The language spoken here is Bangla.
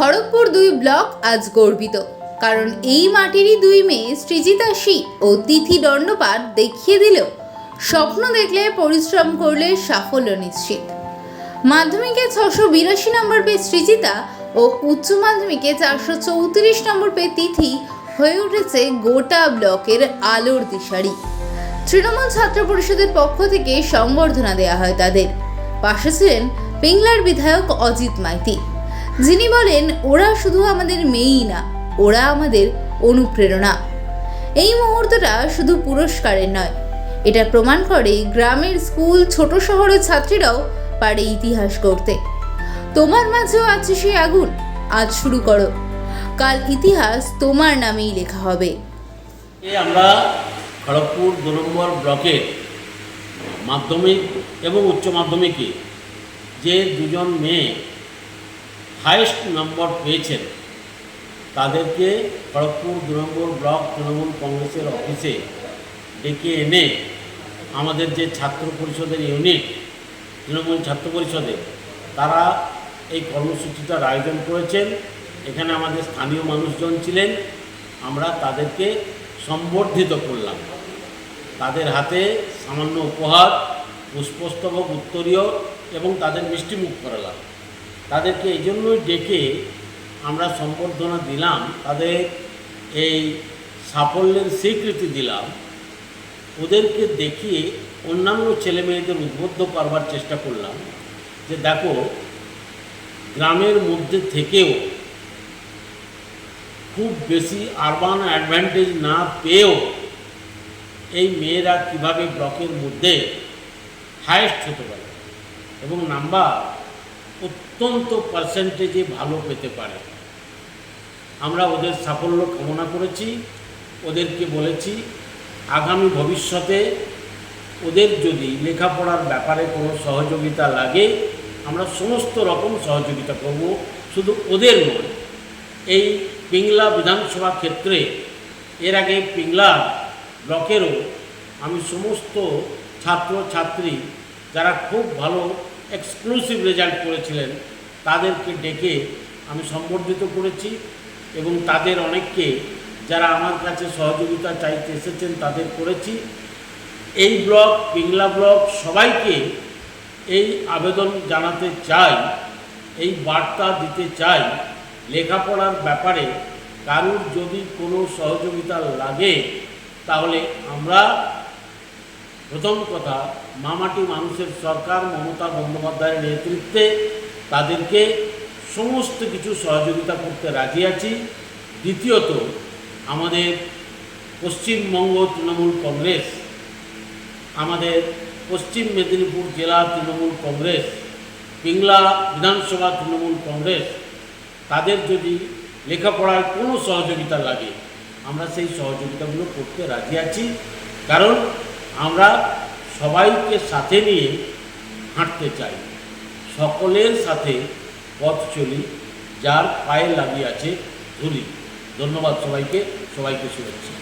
খড়গপুর দুই ব্লক আজ গর্বিত। কারণ এই মাটিরই দুই মেয়ে সৃজিতা শি ও তিথি দণ্ডপাত দেখিয়ে দিল স্বপ্ন দেখলে পরিশ্রম করলে সাফল্য নিশ্চিত। মাধ্যমিকে ছশো বিরাশি নম্বর পেয়ে সৃজিতা ও উচ্চ মাধ্যমিকে চারশো চৌত্রিশ নম্বর পেয়ে তিথি হয়ে উঠেছে গোটা ব্লকের আলোর দিশারি। তৃণমূল ছাত্র পরিষদের পক্ষ থেকে সংবর্ধনা দেওয়া হয় তাদের। পাশে ছিলেন পিংলার বিধায়ক অজিত মাইতি। যিনি বলেন, ওরা শুধু আমাদের মেয়েই না, ওরা আমাদের অনুপ্রেরণা। এই মুহূর্তটা শুধু পুরস্কারের নয়, এটা প্রমাণ করে গ্রামের স্কুল, ছোট শহরের ছাত্রীরাও পারে ইতিহাস করতে তোমার মাঝেও আছে সেই আগুন, আজ শুরু করো। কাল ইতিহাস তোমার নামেই লেখা হবে। আমরা খড়গপুর দু নম্বর ব্লকের মাধ্যমিক এবং উচ্চ মাধ্যমিকে যে দুজন মেয়ে হায়েস্ট নম্বর পেয়েছেন। তাদেরকে খড়গপুর দু নম্বর ব্লক তৃণমূল কংগ্রেসের অফিসে ডেকে এনে আমাদের যে ছাত্র পরিষদের ইউনিট, তৃণমূল ছাত্র পরিষদে, তারা এই কর্মসূচিটার আয়োজন করেছেন। এখানে আমাদের স্থানীয় মানুষজন ছিলেন। আমরা তাদেরকে সম্বর্ধিত করলাম। তাদের হাতে সামান্য উপহার, পুষ্পস্তবক, উত্তরীয় এবং তাদের মিষ্টিমুখ করালাম। তাদেরকে এই জন্যই ডেকে আমরা সম্বর্ধনা দিলাম, তাদের এই সাফল্যের স্বীকৃতি দিলাম। ওদেরকে দেখিয়ে অন্যান্য ছেলে মেয়েদের উদ্বুদ্ধ করবার চেষ্টা করলাম। যে দেখো, গ্রামের মধ্যে থেকেও খুব বেশি আরবান অ্যাডভান্টেজ না পেয়েও এই মেয়েরা কীভাবে ব্লকের মধ্যে হায়েস্ট হতে পারে? এবং নাম্বার অত্যন্ত পার্সেন্টেজে ভালো পেতে পারে। আমরা ওদের সাফল্য কামনা করেছি, ওদেরকে বলেছি, আগামী ভবিষ্যতে ওদের যদি লেখাপড়ার ব্যাপারে কোনো সহযোগিতা লাগে, আমরা সমস্ত রকম সহযোগিতা করব। শুধু ওদের নয়, এই পিংলা বিধানসভা ক্ষেত্রে, এর আগে পিংলা ব্লকেরও আমি সমস্ত ছাত্র ছাত্রী যারা খুব ভালো এক্সক্লুসিভ রেজাল্ট করেছিলেন, তাদেরকে ডেকে আমি সম্বর্ধিত করেছি এবং তাদের অনেককে যারা আমার কাছে সহযোগিতা চাইতে এসেছেন তাদের করেছি। এই ব্লক পিংলা ব্লক সবাইকে এই আবেদন জানাতে চাই, এই বার্তা দিতে চাই, লেখাপড়ার ব্যাপারে কারুর যদি কোনো সহযোগিতা লাগে, তাহলে আমরা প্রথম কথা, মামাটি মানুষের সরকার মমতা বন্দ্যোপাধ্যায়ের নেতৃত্বে তাদেরকে সমস্ত কিছু সহযোগিতা করতে রাজি আছি। দ্বিতীয়ত, আমাদের পশ্চিমবঙ্গ তৃণমূল কংগ্রেস, আমাদের পশ্চিম মেদিনীপুর জেলা তৃণমূল কংগ্রেস, পিংলা বিধানসভা তৃণমূল কংগ্রেস, তাদের যদি লেখাপড়ায় কোনো সহযোগিতা লাগে, আমরা সেই সহযোগিতাগুলো করতে রাজি আছি। কারণ আমরা সবাইকে সাথে নিয়ে হাঁটতে চাই। সকলের সাথে পথ চলি, যার পায়ে লাগিয়ে আছে ধুলি। ধন্যবাদ সবাইকে সবাইকে শুভেচ্ছা।